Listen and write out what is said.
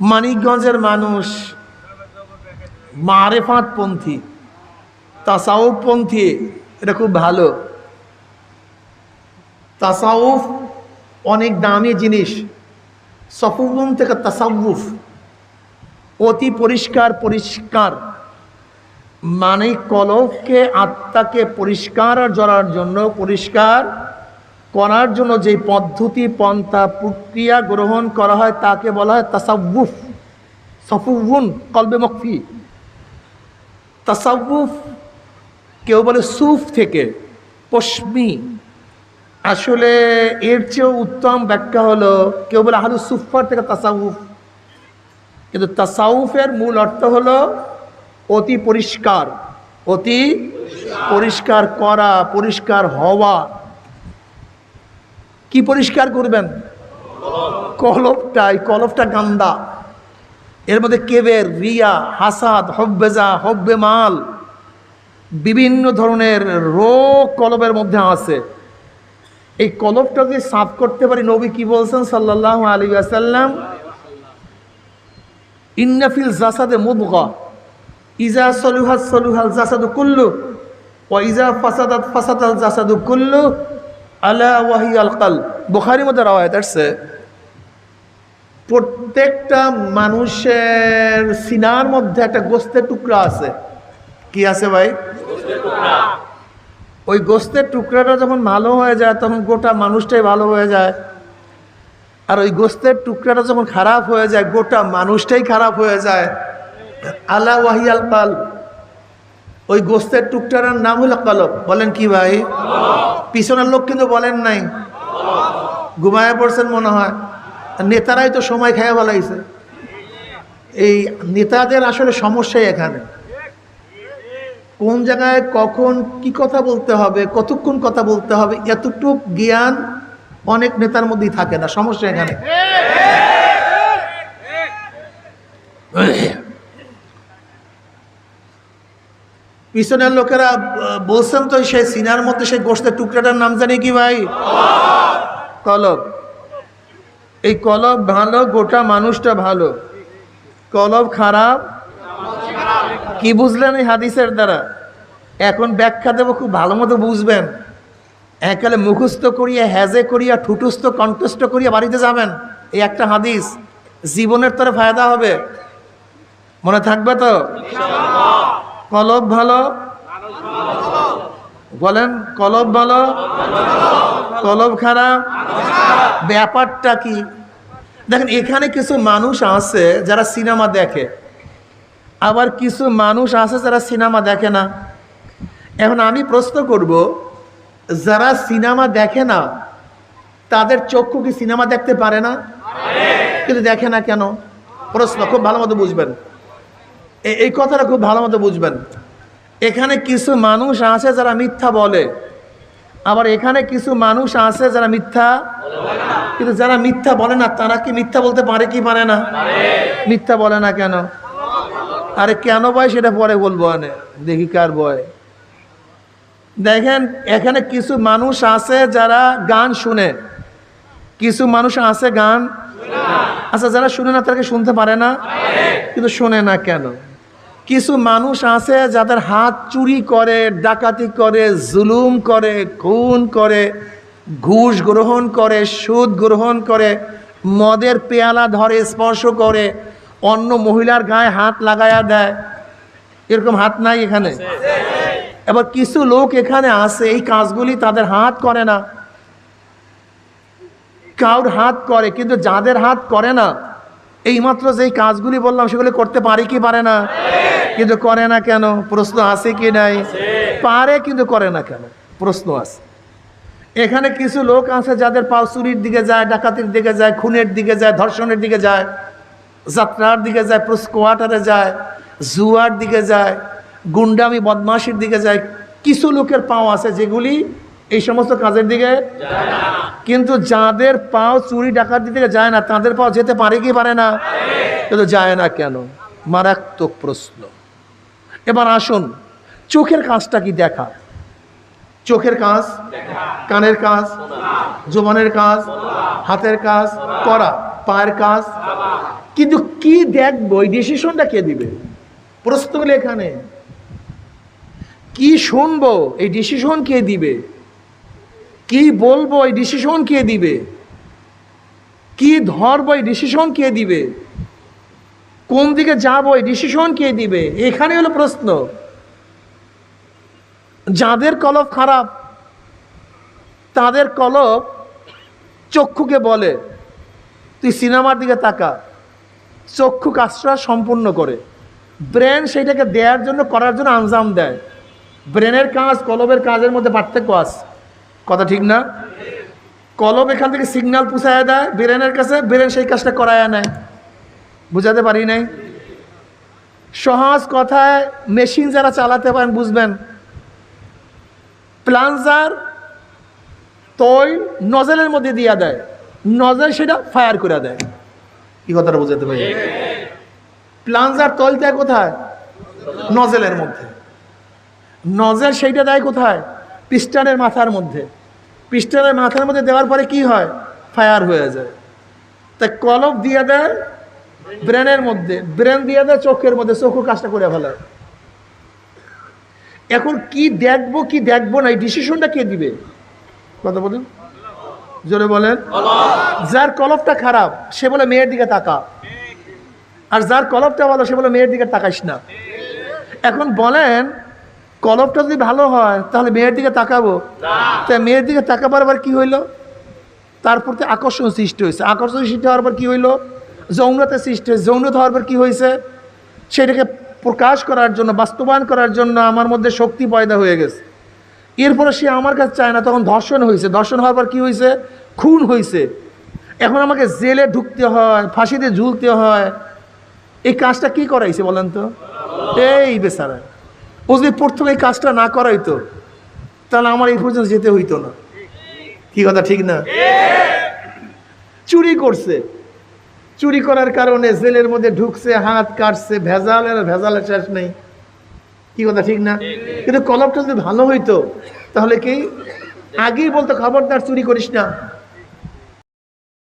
মানিকগঞ্জের মানুষ, মারেফাতপন্থী, তাসাউফপন্থী, এটা খুব ভালো। তাসাউফ অনেক দামি জিনিস। সফুগুন থেকে তাসাউফ, অতি পরিষ্কার পরিষ্কার। মানে কলবকে আত্মাকে পরিষ্কার করার জন্য পরিষ্কার করার জন্য যে পদ্ধতি, পন্থা, প্রক্রিয়া গ্রহণ করা হয় তাকে বলা হয় তাসাউফ। সফুগুন কলবে মকফি। তাসাউফ কেউ বলে সুফ থেকে, পশ্মি। আসলে এর চেয়েও উত্তম ব্যাখ্যা হলো, কেউ বলে আহলু সুফার থেকে তাসাউফ। কিন্তু তাসাউফের মূল অর্থ হলো অতি পরিষ্কার। অতি পরিষ্কার করা, পরিষ্কার হওয়া। কি পরিষ্কার করবেন? কলবটা এই কলবটা গান্দা। এর মধ্যে কেবের, রিয়া, হাসাদ, হব্বেজা, হব্বে মাল। বিভিন্ন ধরনের রোগ কলবের মধ্যে আছে। এই কলবটা যদি সাফ করতে পারি, নবী কি বলছেন সাল্লাহ আলী আসাল্লাম ইন্নাফিল জাসাদে মুদগা। ইজা সলুহাত সলুহাল জাসাদু কুল্লু ও ইজা ফাসাদাত ফাসাদাল জাসাদু কুল্লু আলা ওয়াহি আল কাল বুখারির মধ্যে রাওয়ায়াত আসছে, প্রত্যেকটা মানুষের সিনার মধ্যে একটা গোস্তের টুকরা আছে। কি আছে ভাই? ওই গোস্তের টুকরাটা যখন ভালো হয়ে যায়, তখন গোটা মানুষটাই ভালো হয়ে যায়। আর ওই গোস্তের টুকরাটা যখন খারাপ হয়ে যায়, গোটা মানুষটাই খারাপ হয়ে যায়। আল্লাহ ওয়াহিয়াল কাল ওই গোস্তের টুকটার নাম হলো কলব বলেন কি ভাই পিছনের লোক কিন্তু বলেন নাই ঘুমায় পড়ছেন মনে হয় নেতারাই তো সময় খেয়ে বলাইছে এই নেতাদের আসলে সমস্যাই এখানে কোন জায়গায় কখন কি কথা বলতে হবে কতক্ষণ কথা বলতে হবে এতটুক জ্ঞান অনেক নেতার মধ্যেই থাকে না সমস্যা এখানে পিছনের লোকেরা বলছেন তো সেই সিনার মধ্যে সেই গোষ্ঠের টুকরাটার নাম জানি কি ভাই? কলব। এই কলব ভালো, গোটা মানুষটা ভালো। কলব খারাপ? কি বুঝলেন এই হাদিসের দ্বারা? এখন ব্যাখ্যা দেবো, খুব ভালো মতো বুঝবেন। একালে মুখস্থ করিয়া হ্যাজে করিয়া, ঠুটুস্থ, কণ্ঠস্থ করিয়া বাড়িতে যাবেন। এই একটা হাদিস। জীবনের তরে ফায়দা হবে। মনে থাকবে তো? কলব ভালো? বলেন, কলব ভালো? কলব খারাপ? ব্যাপারটা কি? দেখেন, এখানে কিছু মানুষ আছে যারা সিনেমা দেখে। আবার কিছু মানুষ আছে যারা সিনেমা দেখে না। এখন আমি প্রশ্ন করব, যারা সিনেমা দেখে না, তাদের চক্ষু কি সিনেমা দেখতে পারে না? কিন্তু দেখে না কেন? প্রশ্ন, খুব ভালো মতো বুঝবেন। এই কথাটা খুব ভালো মতো বুঝবেন। এখানে কিছু মানুষ আছে যারা মিথ্যা বলে। আবার এখানে কিছু মানুষ আছে যারা মিথ্যা কিন্তু যারা মিথ্যা বলে না, তারা কি মিথ্যা বলতে পারে কি পারে না? মিথ্যা বলে না কেন? আরে কেন বয় সেটা পরে বলব আনে। দেখি কার বয়। দেখেন, এখানে কিছু মানুষ আছে যারা গান শুনে। কিছু মানুষ আছে গান আচ্ছা যারা শুনে না তারা শুনতে পারে না? কিন্তু শোনে না কেন? কিছু মানুষ আছে যাদের হাত চুরি করে, ডাকাতি করে, জুলুম করে, খুন করে, ঘুষ গ্রহণ করে, সুদ গ্রহণ করে, মদের পেয়ালা ধরে, স্পর্শ করে, অন্য মহিলার গায়ে হাত লাগায়া দেয়। এরকম হাত নাই এখানে? এবার কিছু লোক এখানে আসে এই কাজগুলি তাদের হাত করে না। কাউর হাত করে, কিন্তু যাদের হাত করে না, এইমাত্র যেই কাজগুলি বললাম সেগুলি করতে পারে কি পারে না? কিন্তু করে না কেন? প্রশ্ন আছে কি নাই? পারে কিন্তু করে না কেন? প্রশ্ন আছে। এখানে কিছু লোক আছে যাদের পাও চুরির দিকে যায় ডাকাতির দিকে যায় খুনের দিকে যায় ধর্ষণের দিকে যায় যাত্রার দিকে যায় কোয়ার্টারে যায় জুয়ার দিকে যায় গুন্ডামি বদমাশির দিকে যায়। কিছু লোকের পাও আছে যেগুলি এই সমস্ত কাজের দিকে কিন্তু যাদের পাও চুরি ডাকাতির দিকে যায় না তাদের পাও যেতে পারে কি পারে না? কিন্তু যায় না কেন? মারাত্মক প্রশ্ন। এবার আসুন, চোখের কাজটা কি দেখা? চোখের কাজ, কানের কাজ, জোবানের কাজ, হাতের কাজ, করা, পায়ের কাজ। কিন্তু কি দেখব? ডিসিশনটা কে দিবে? প্রশ্ন হলো এখানে। কি শুনব? এই ডিসিশন কে দিবে? কি বলব? এই ডিসিশন কে দিবে? কি ধরবো? এই ডিসিশন কে দিবে? কোন দিকে যাব, এই ডিসিশন কে দিবে? এখানে হলো প্রশ্ন। যাদের কলব খারাপ, তাদের কলব চক্ষুকে বলে। তুই সিনেমার দিকে তাকা। চক্ষু কাজটা সম্পূর্ণ করে। ব্রেন সেইটাকে দেওয়ার জন্য, করার জন্য আঞ্জাম দেয়। ব্রেনের কাজ, কলবের কাজের মধ্যে পার্থক্য আছে। কথা ঠিক না? কলব এখান থেকে সিগন্যাল পুষায় দেয়, ব্রেনের কাছে, ব্রেন সেই কাজটা করায় নেয়। বুঝাতে পারি নাই। সহজ কথায় মেশিন যারা চালাতে পারেন, বুঝবেন। প্লান্সার তৈল নজেলের মধ্যে দিয়া দেয়। নজেল সেটা ফায়ার করে দেয়। কি কথাটা বুঝাতে পারি? প্লান্সার তৈল দেয় কোথায়? নজেলের মধ্যে। নজেল সেইটা দেয় কোথায়? পিস্টনের মাথার মধ্যে। পিস্টনের মাথার মধ্যে দেওয়ার পরে কি হয়? ফায়ার হয়ে যায়। তাই কলব দিয়ে দেয় ব্রেনের মধ্যে, ব্রেন দিয়ে দেয় চোখের মধ্যে চোখও কাজটা করে ফেলে। এখন কি দেখব কি দেখব না, এই ডিসিশনটা কে দিবে? কথা বলেন। জোরে বলেন। যার কলবটা খারাপ, সে বলে, মেয়ের দিকে তাকা। আর যার কলবটা ভালো, সে বলে, মেয়ের দিকে তাকাইস না। এখন বলেন কলবটা যদি ভালো হয়, তাহলে মেয়ের দিকে তাকাবো? তাই মেয়ের দিকে তাকাবার আবার কি হইল? তার প্রতি আকর্ষণ সৃষ্টি হয়েছে। আকর্ষণ সৃষ্টি হওয়ার পর কি হইল? যৌনতা সৃষ্টি হওয়ার পর কি হয়েছে? সেটাকে প্রকাশ করার জন্য, বাস্তবায়ন করার জন্য আমার মধ্যে শক্তি পয়দা হয়ে গেছে। এরপরে সে আমার কাছে চায় না, তখন ধর্ষণ হয়েছে। ধর্ষণ হওয়ার পর কী হয়েছে? খুন হয়েছে। এখন আমাকে জেলে ঢুকতে হয়, ফাঁসিতে ঝুলতে হয়। এই কাজটা কি করাইছে বলেন তো? এই বেচারা। ও যদি প্রথমে এই কাজটা না করাইতো, তাহলে আমার এই পর্যন্ত যেতে হইতো না। কি কথা, ঠিক না? চুরি করছে। চুরি করার কারণে জেলের মধ্যে ঢুকছে হাত কাটছে ভেজাল আর ভেজালের শেষ নেই। কি কথা ঠিক না? কিন্তু কলপটা যদি ভালো হইতো তাহলে কি? আগেই বলতো খবরদার চুরি করিস না।